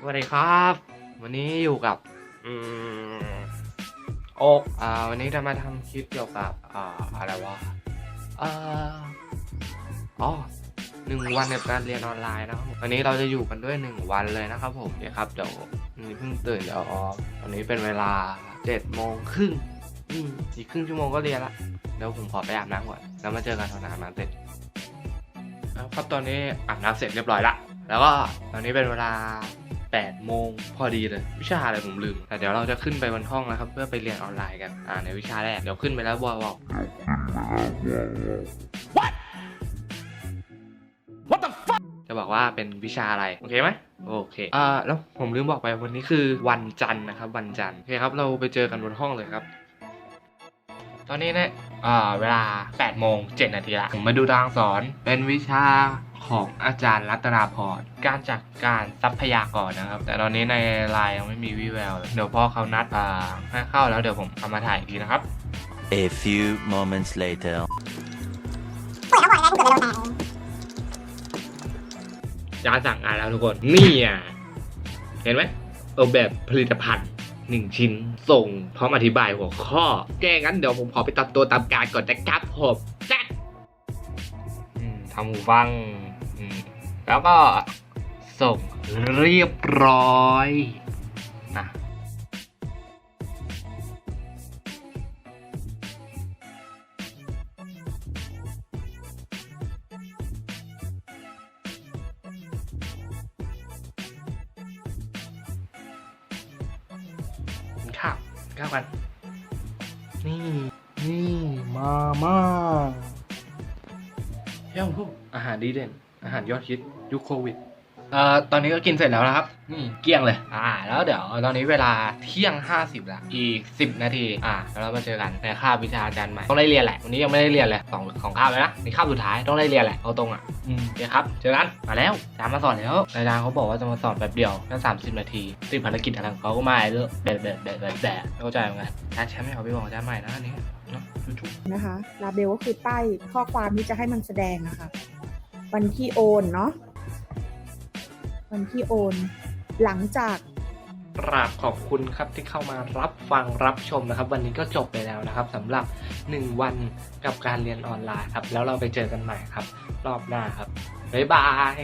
สวัสดีครับ วันนี้อยู่กับอืมโอ๊กอ่าวันนี้จะมาทำคลิปเกี่ยวกับอ่าอะไรวะอ่าอ๋อหนึ่งวันกับการเรียนออนไลน์นะครับวันนี้เราจะอยู่กันด้วยหนึ่งวันเลยนะครับผมเนี่ยครับเดี๋ยวนี่เพิ่งตื่นเดี๋ยวอ๋อตอนนี้เป็นเวลาเจ็ดโมงครึ่งอืมอีกครึ่งชั่วโมงก็เรียนละเดี๋ยวผมขอไปอาบน้ำก่อนแล้วมาเจอกันตอนอาบน้ำเสร็จครับตอนนี้อาบน้ำเสร็จเรียบร้อยละแล้วก็ตอนนี้เป็นเวลา 8โมงพอดีเลย วิชาอะไรผมลืม แต่เดี๋ยวเราจะขึ้นไปบนห้องแล้วครับ เพื่อไปเรียนออนไลน์กันอ่าในวิชาแรกเดี๋ยวขึ้นไปแล้วบอกบอก What the fuck จะบอกว่าเป็นวิชาอะไร โอเคไหมโอเคอ่าแล้วผมลืมบอกไปวันนี้คือวันจันทร์นะครับ วันจันทร์โอเคครับ เราไปเจอกันบนห้องเลยครับ ตอนนี้เนี่ยอ่าเวลา8โมง7นาทีละผมมาดูตารางสอนเป็นวิชา ของอาจารย์รัตนาพรการจัดการทรัพยากรนะครับ แต่ตอนนี้ในไลน์ยังไม่มีวิแววเลยเดี๋ยวพอเขานัดอ่าให้เข้าแล้วเดี๋ยวผมเอามาถ่ายอีกทีนะครับ A few moments later. จะสั่งงานแล้วทุกคน นี่อะ เห็นไหมเอาแบบผลิตภัณฑ์หนึ่งชิ้นส่งพร้อมอธิบายหัวข้อแก้งั้นเดี๋ยวผมขอไปตัดตัวตามการก่อนนะครับผมจัดอืมทำหูฟังอืม แล้วก็ส่งเรียบร้อยนะกินข้าวกินข้าวกัน นี่นี่มาม่าเฮ้ยพวกอาหารดีเด่น อาหารยอดฮิตยุคโควิดเอ่อตอนนี้ก็กินเสร็จแล้วนะครับ นี่เกลี้ยงเลย อ่า แล้วเดี๋ยวตอนนี้เวลาเที่ยง 50ละอีก 10 นาที อ่าแล้วเรามาเจอกันในคาบวิชาอาจารย์ใหม่ ต้องได้เรียนแหละ วันนี้ยังไม่ได้เรียนเลยสองของคาบเลยนะนี่คาบสุดท้ายต้องได้เรียนแหละ เอาตรงอะ อืมโอเคครับ เจอกัน มาแล้วอาจารย์มาสอนแล้วอาจารย์เขาบอกว่าจะมาสอนแบบเดียวแค่สามสิบนาทีติดภารกิจทางเขาก็มาเรื่อยแบบแบบแบบแบบแบบเข้าใจไหมอาจารย์แชมป์ไม่เอาไปบอกอาจารย์ใหม่นะอันนี้เนาะจุ๊บนะคะลาเบลก็คือป้ายข้อความที่จะให้มันแสดงอะค่ะ วันที่โอนเนาะวันที่โอน หลังจากกราบขอบคุณครับที่เข้ามารับฟังรับชมนะครับ วันนี้ก็จบไปแล้วนะครับสำหรับ 1 วันกับการเรียนออนไลน์ครับ แล้วเราไปเจอกันใหม่ครับ รอบหน้าครับ บ๊ายบาย